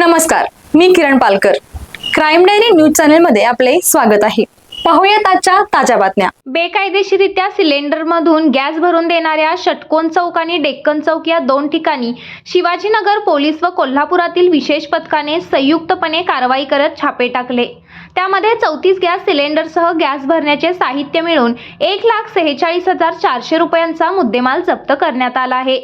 नमस्कार मी Kiran Palkar. Crime diary news चॅनलमध्ये आपले स्वागत आहे. पाहूयात आजच्या ताज्या बातम्या. बेकायदेशीरित्या सिलेंडरमधून गॅस भरून देणाऱ्या षटकोन चौक आणि डेक्कन चौक या दोन ठिकाणी शिवाजीनगर पोलीस व कोल्हापुरातील विशेष पथकाने संयुक्तपणे कारवाई करत छापे टाकले. त्यामध्ये चौतीस गॅस सिलेंडरसह गॅस भरण्याचे साहित्य मिळून एक लाख सेहेचाळीस हजार चारशे रुपयांचा मुद्देमाल जप्त करण्यात आला आहे.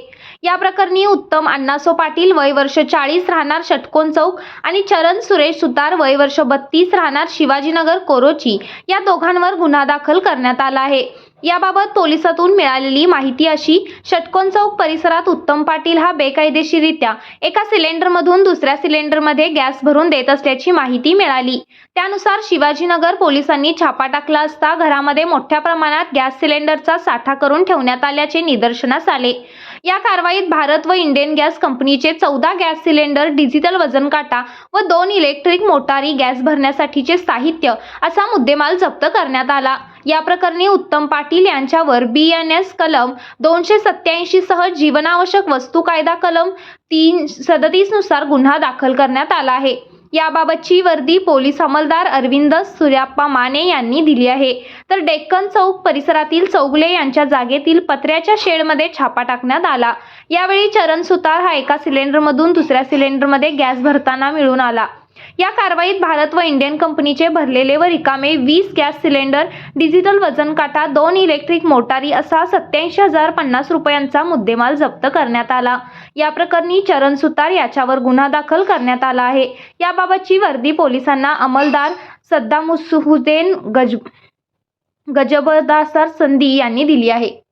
या प्रकरणी उत्तम अण्णासो पाटील वय वर्ष चाळीस राहणार षटकोन चौक आणि चरण सुरेश सुतार वय वर्ष बत्तीस राहणार शिवाजीनगर कोरोची या दोघांवर गुन्हा दाखल करण्यात आला आहे. याबाबत पोलिसातून मिळालेली माहिती अशी षटकोन चौक परिसरात उत्तम पाटील हा बेकायदेशीरित्या एका सिलेंडरमधून दुसऱ्या सिलेंडरमध्ये गॅस भरून देत असल्याची माहिती मिळाली. त्यानुसार शिवाजीनगर पोलिसांनी छापा टाकला असता घरामध्ये मोठ्या प्रमाणात गॅस सिलेंडरचा साठा करून ठेवण्यात आल्याचे निदर्शनास आले. या कारवाईत भारत व इंडियन गॅस कंपनीचे चौदा गॅस सिलेंडर डिजिटल वजन काटा व दोन इलेक्ट्रिक मोटारी गॅस भरण्यासाठीचे साहित्य असा मुद्देमाल जप्त करण्यात आला. या प्रकरणी उत्तम पाटील यांच्यावर बी एन एस कलम दोनशे सत्याऐंशी सह जीवनावश्यक वस्तू कायदा कलम तीन सदतीसनुसार गुन्हा दाखल करण्यात आला आहे. याबाबतची वर्दी पोलीस अंमलदार अरविंद सूर्याप्पा माने यांनी दिली आहे. तर डेक्कन चौक परिसरातील चौगले यांच्या जागेतील पत्र्याच्या शेडमध्ये छापा टाकण्यात आला. यावेळी चरण सुतार हा एका सिलेंडरमधून दुसऱ्या सिलेंडरमध्ये गॅस भरताना मिळून आला. या कारवाईत भारत व इंडियन कंपनीचे भरलेले व रिकामे वीस गॅस सिलेंडर डिजिटल वजन काटा दोन इलेक्ट्रिक मोटारी असा सत्याऐंशी हजार पन्नास रुपयांचा मुद्देमाल जप्त करण्यात आला. या प्रकरणी चरण सुतार याच्यावर गुन्हा दाखल करण्यात आला आहे. याबाबतची वर्दी पोलिसांना अंमलदार सद्दाम हुसेन गज गजबदासर संधी यांनी दिली आहे.